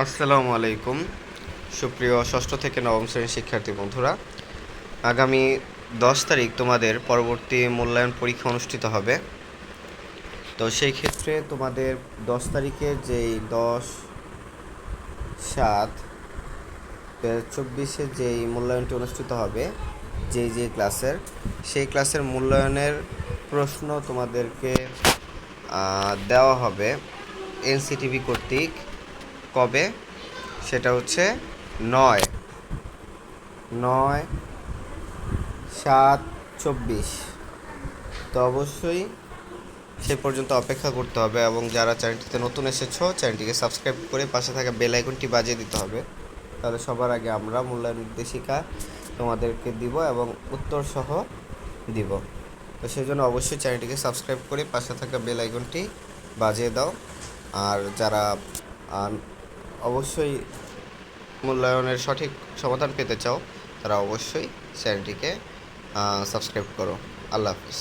আসসালামু আলাইকুম। সুপ্রিয় ষষ্ঠ থেকে নবম শ্রেণির শিক্ষার্থী বন্ধুরা, আগামী দশ তারিখ তোমাদের পরবর্তী মূল্যায়ন পরীক্ষা অনুষ্ঠিত হবে। তো সেই ক্ষেত্রে তোমাদের দশ তারিখে যেই দশ, সাত চব্বিশে যেই মূল্যায়নটি অনুষ্ঠিত হবে, যেই যেই ক্লাসের, সেই ক্লাসের মূল্যায়নের প্রশ্ন তোমাদেরকে দেওয়া হবে এনসিটিভি কর্তৃক। কবে? সেটা হচ্ছে নয়। নয়, সাত, চব্বিশ। তো অবশ্যই সে পর্যন্ত অপেক্ষা করতে হবে এবং যারা চ্যানেলটিতে নতুন এসেছ, চ্যানেলটিকে সাবস্ক্রাইব করে পাশে থাকা বেল আইকনটি বাজিয়ে দিতে হবে। তাহলে সবার আগে আমরা মূল্যায়ন নির্দেশিকা তোমাদেরকে দিব এবং উত্তর সহ দিব। তো সেই জন্য অবশ্যই চ্যানেলটিকে সাবস্ক্রাইব করে পাশে থাকা বেল আইকনটি বাজিয়ে দাও। আর যারা অবশ্যই মূল্যায়নের সঠিক সমাধান পেতে চাও তারা অবশ্যই চ্যানেলটিকে সাবস্ক্রাইব করো। আল্লাহ হাফিজ।